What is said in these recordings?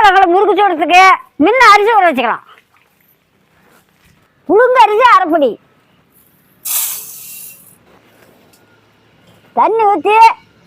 கிழங்குல முறுக்கு சோளத்துக்கு முன்ன அரிசி ஊற வச்சுக்கலாம். புழுங்க அரிசி அரைப்படி. தண்ணி ஊற்றி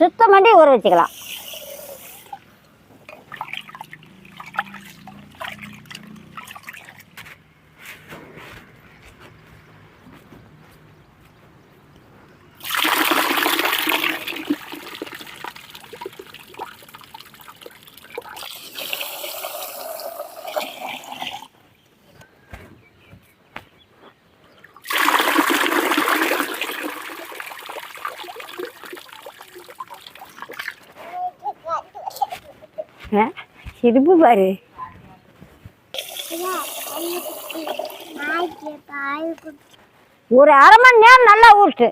சுத்தம் பண்ணி ஊற வச்சுக்கலாம். சிரிப்பு பாரு. ஒரு அரை மணி நேரம் நல்லா ஊட்டு.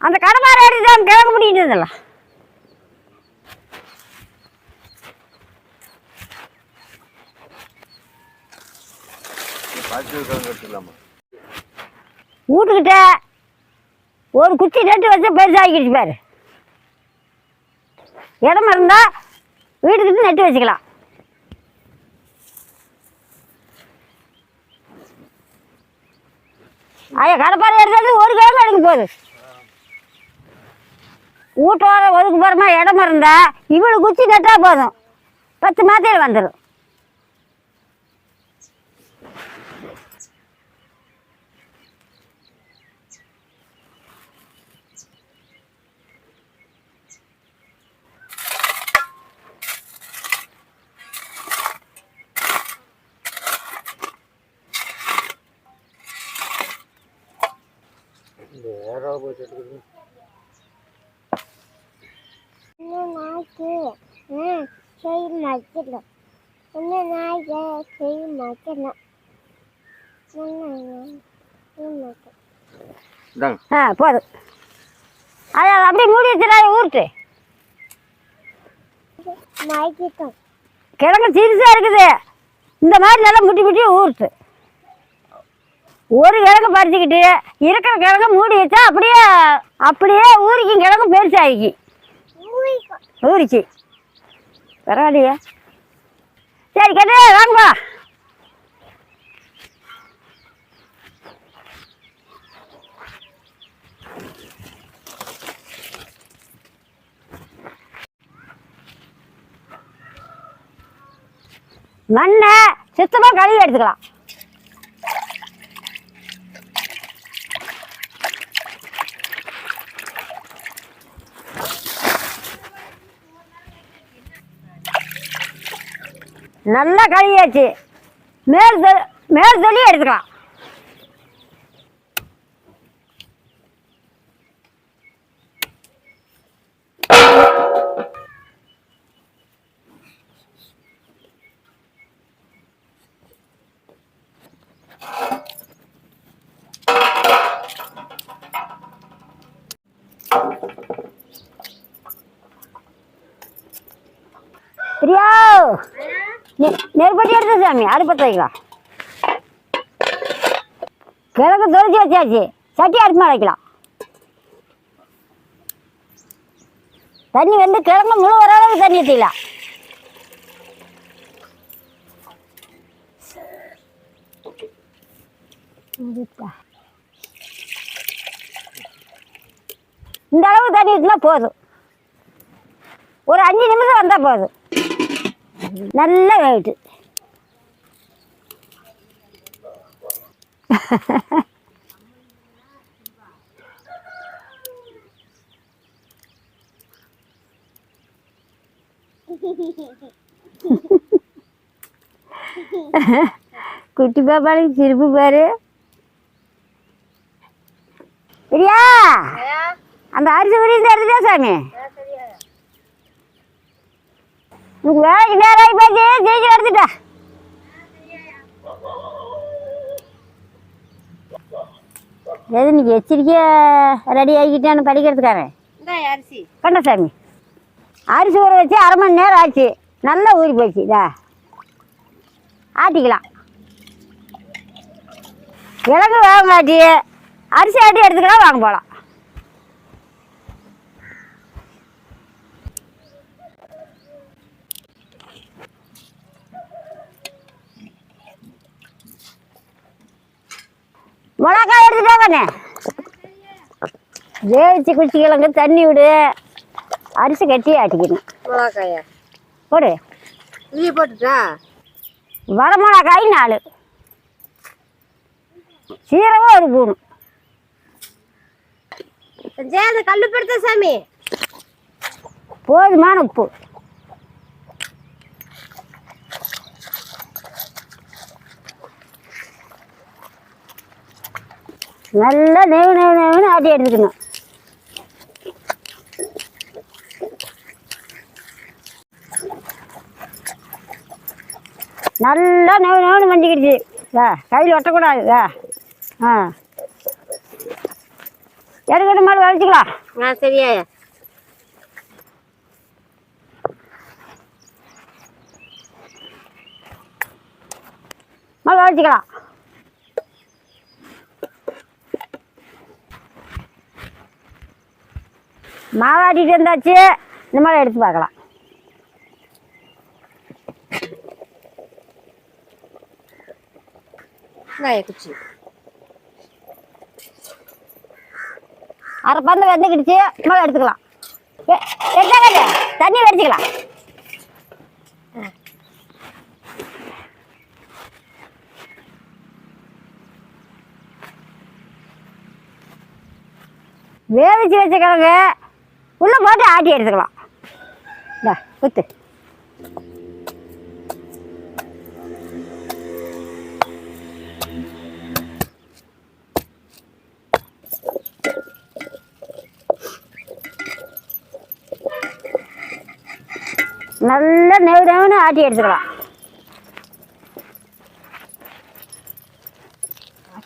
அந்த கடமாரி எடுத்து கிழங்கு முடிக்கிட்டு இருந்தல பாய்ச்சல் எடுத்துக்கலாமா வீட்டுக்கிட்ட ஒரு குச்சி நட்டு வச்சு பெருசாகிக்கிட்டு பாரு. இடம் இருந்தா வீட்டுக்கிட்ட நட்டு வச்சுக்கலாம். ஐயா கடப்பாறை எடுத்தது ஒரு கிழமை எடுக்க போகுது. வீட்டோட ஒதுக்கு போகிறமா இடம் இருந்தால் இவ்வளோ குச்சி நட்டால் போதும். பத்து மாதத்தில் வந்துடும் நாய்க்கு செய் மக்கிடும் என்ன நாய்க்கு செய் இந்தாங்க. ஆ போதும் அதை அப்படியே மூடி வச்சுடா ஊருட்டு. கிழங்கு சிறுசாக இருக்குது. இந்த மாதிரி நல்லா முட்டி முட்டி ஊருட்டு. ஒரு கிழங்கு பறிச்சுக்கிட்டு இருக்கிற கிழங்கு மூடி வச்சா அப்படியே அப்படியே ஊறிக்கும் கிழங்கு பெருசாகி ஊறிச்சு பரவாயில்லையே. சரி கேட்டு வாங்கப்பா. மண்ணை சுத்தமாக கழுவி எடுத்துக்கலாம். நல்லா கழுவியாச்சு மேல் மேல் சொல்லி எடுத்துக்கலாம் பிரியா நெ- நெருப்பட்டி எடுத்து சாமி அடுப்பத்த வைக்கலாம் கிழக்கு தொலைச்சி வச்சாச்சு சட்டி அடுப்பு மேலே வைக்கலாம். தண்ணி வந்து கிழங்கு முழு ஓரளவுக்கு தண்ணி ஊற்றிக்கலாம் இந்த அளவு தண்ணி ஊற்றினா போதும். ஒரு அஞ்சு நிமிஷம் வந்தால் போதும். நல்ல வேட்டு குட்டி பாப்பாளுக்கு சிரிப்பு பாரு. பிரியா அந்த அரிசி எடுத்துட்டா சாமி? வேலைக்கு நேரம் ஆகி போச்சு எடுத்துட்டா எது இன்னைக்கு எச்சரிக்கையாக ரெடி ஆகிக்கிட்டான்னு படிக்கிறதுக்காரன்? அரிசி. கண்டசாமி அரிசி ஊற வச்சு அரை மணி நேரம் ஆச்சு. நல்லா ஊறி போச்சு. இதா ஆட்டிக்கலாம். கிழங்கு வேகங்காட்டி அரிசி ஆட்டி எடுத்துக்கலாம் வாங்க போகலாம் மிளகாய் எடுத்துட்டாங்கண்ணே வேவிச்சு குச்சி கிழங்கு தண்ணி விடு. அரிசி கட்டி ஆட்டிக்கணும். மிளகாயா? போடு. இது போட்டுட்டா? வர மிளகாய் நாலு. சீரகம் ஒரு பூணு ஜெயந்த கல்லு படுத்த சாமி. போதுமான உப்பு. நல்லா நெவு நெவு நெவுன்னு ஆட்டி எடுத்துக்கணும். நல்லா நெவு நெவுன்னு மஞ்சிக்கிடுச்சு ஆ கையில் ஒட்டக்கூடாது. ஆ ஆ. எடுக்கிற மாதிரி வலிச்சுக்கலாம். ஆ சரியாயா மாதிரி வலிச்சுக்கலாம். மாவாட்டிட்டு இருந்தாச்சு இந்த மாதிரி எடுத்து பார்க்கலாம். குச்சி. அரை பந்து வெந்துக்கிடுச்சு. மேலே எடுத்துக்கலாம். எ- எடுத்தாங்க தண்ணி வடிச்சுக்கலாம். வேவிச்சு வச்ச கிழங்கு உள்ளே போட்டு ஆட்டி எடுத்துக்கலாம். இந்தா குத்து. நல்லா நெவ் நெவ்னு ஆட்டி எடுத்துக்கலாம்.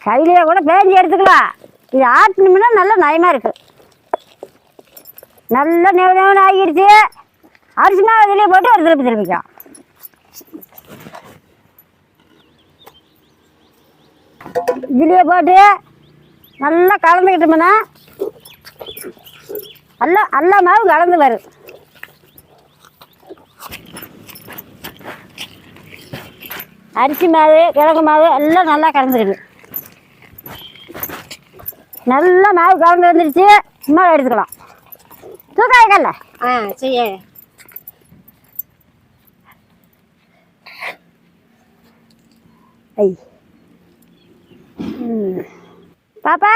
கையிலேயே கூட பேஞ்சு எடுத்துக்கலாம். இது ஆட்டினோம்னா நல்லா நயமாக இருக்குது நல்லா நெவு நெவுன்னு ஆகிடுச்சு. அரிசி மாவு இதுலேயே போட்டு ஒரு திருப்பி திருப்பிக்கலாம் இதுலேயே போட்டு நல்லா கலந்துக்கிட்டோம்னா எல்லா எல்லா மாவு கலந்து வரும். அரிசி மாவு கிழங்கு மாவு எல்லாம் நல்லா கலந்துருக்கு நல்லா மாவு கலந்து வந்துருச்சு. சும்மா எடுத்துக்கலாம். தூக்காய்க்கல்ல ஆ சரியா ஐ. பாப்பா!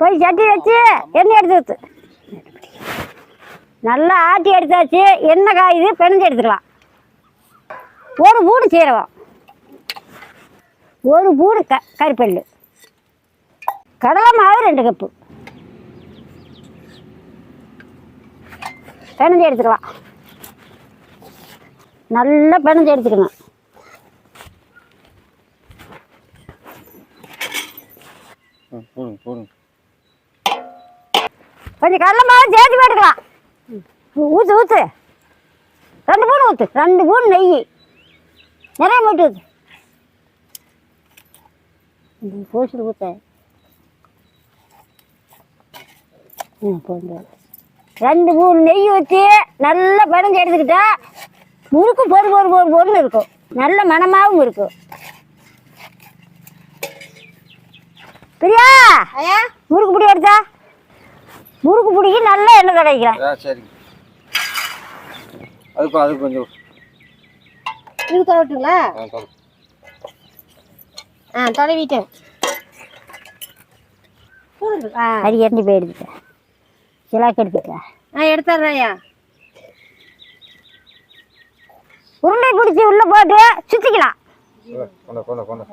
போய் சட்டி வச்சு எண்ணெய் எடுத்து ஊத்து. நல்லா ஆட்டி எடுத்தாச்சு. எண்ணெய் காயுது பிணைஞ்சு எடுத்துக்கலாம். ஒரு பூடு சீரகம். ஒரு பூடு க கருப்பெல்லு. கடலை மாவு ரெண்டு கப்பு. பிணைஞ்சு எடுத்துக்கலாம். நல்லா பிணைஞ்சு போடுங்க கொஞ்சம் கடலை மாவு சேர்த்து போட்டுக்கலாம். ஊற்று ஊற்று ரெண்டு பூன் ஊற்று ரெண்டு பூன் நெய். நிறைய மட்டும் ஊற்று போசிட்டு ஊற்ற ம் போதும். ரெண்டு மூணு நெய் ஊற்றி நல்லா பிணைஞ்சு எடுத்துக்கிட்டா முறுக்கு பொறு பொறு பொறு பொருன்னு இருக்கும். நல்ல மணமாகவும் இருக்கும். பிரியா முறுக்கு பிடி எடுத்தா? முறுக்கு பிடிக்கி நல்லா எண்ணெய் தடவிக்கிறேன் ஆ சரிங்க. அதுக்கு அது கொஞ்சம். இது தொடட்டுங்களா ஆ, தொலை. ஆ தொடவிட்டேன். ஆ அரி எண்ணெய் போய் எடுத்துட்டேன் சிலாக்கு எடுத்துட்டேன் ஆ எடுத்துட்றேன் ஐயா உருண்டை பிடிச்சி உள்ளே போட்டு சுற்றிக்கலாம் கொண்ட கொண்ட கொண்ட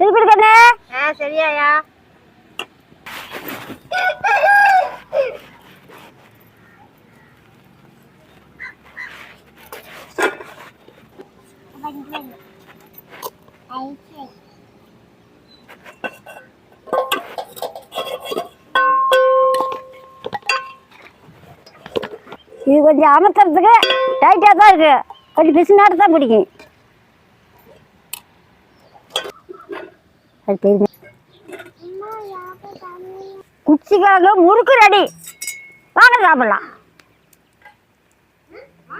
திருப்பி எடுக்கண்ணே ஆ சரியாயா இது கொஞ்சம் அமர்த்துறதுக்கு டைட்டாக தான் இருக்கு. கொஞ்சம் பிசுநாட்டு தான் பிடிக்கும். அது தெரியுங்க குச்சிக்காக முறுக்கு ரெடி. வாங்க சாப்பிடலாம்.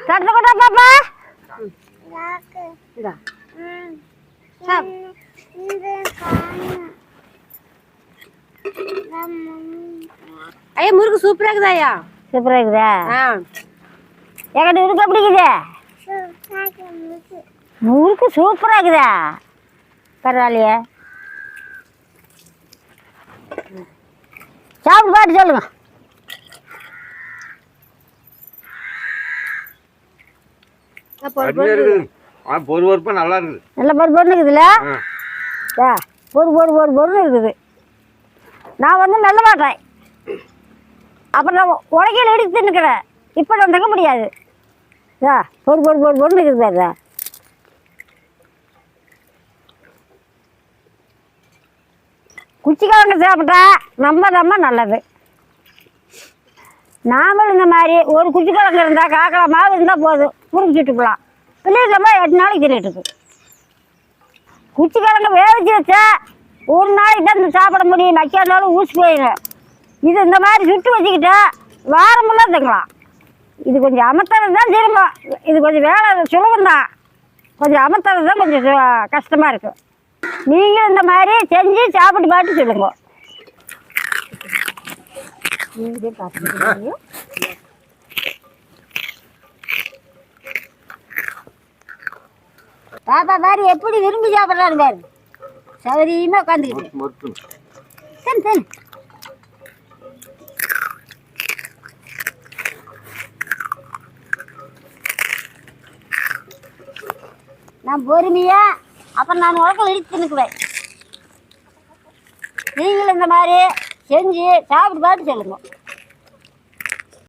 கட்ட கொட்டா பாப்பா. ஐயா முறுக்கு சூப்பரா இருக்குதாயா சூப்பராக இருக்குதா? ஆ. என்கிட்ட இருக்கு எப்படி இருக்குது? முறுக்கு சூப்பராக இருக்குதா? பரவாயில்லையே. சாப்பிட்டு பாட்டு சொல்லுங்க. பொறு பொறுப்பா நல்லா இருக்குது. நல்ல பொறு பொருள் இருக்குதுல்ல? பொறு பொறு பொறு பொருள் இருக்குது. நான் வந்து நல்ல மாட்டேன் அப்புறம் நான் உலகையில் எடுத்து நிற்கிறேன். இப்போ நான் தங்க முடியாது. ஏ பொறு பொறு பொறு பொருள் இருக்குது பாரு குச்சிக்கிழங்கு சாப்பிட்டா ரொம்ப ரொம்ப நல்லது. நாமளும் இந்த மாதிரி ஒரு குச்சிக்கிழங்கு இருந்தால் காக்கலா மாவு இருந்தால் போதும். முறுக்கு சுட்டுக்கலாம் பிள்ளைகளமா எட்டு நாளைக்கு தின்னுட்டு இருக்கு. குச்சிக்கிழங்கு வேவிச்சு வச்சா ஒரு நாளைக்கு தான் இந்த சாப்பிட முடியும். வைக்காதனாலும் ஊசி போயிடும் இது இந்த மாதிரி சுட்டு வச்சுக்கிட்டா வாரமெல்லாம் தங்கலாம். இது கொஞ்சம் அமர்த்தறது தான் திரும்ப இது கொஞ்சம் வேலை சுலபம் தான். கொஞ்சம் அமர்த்தறது தான் கொஞ்சம் சு- கஷ்டமா இருக்கும் நீங்களும் இந்த மாதிரி செஞ்சு சாப்பிட்டு பாட்டு சொல்லுங்க. பாப்பா பாரு எப்படி விரும்பி சாப்பிட்றாரு பாரு. சௌரியமா உட்காந்துக்கிட்டு சரி சரி. நான் பொறுமையா அப்புறம் நான் உலகம் இழுத்து தின்னுக்குவேன். நீங்களும் இந்த மாதிரி செஞ்சு சாப்பிட்டு பார்த்து சொல்லுங்க.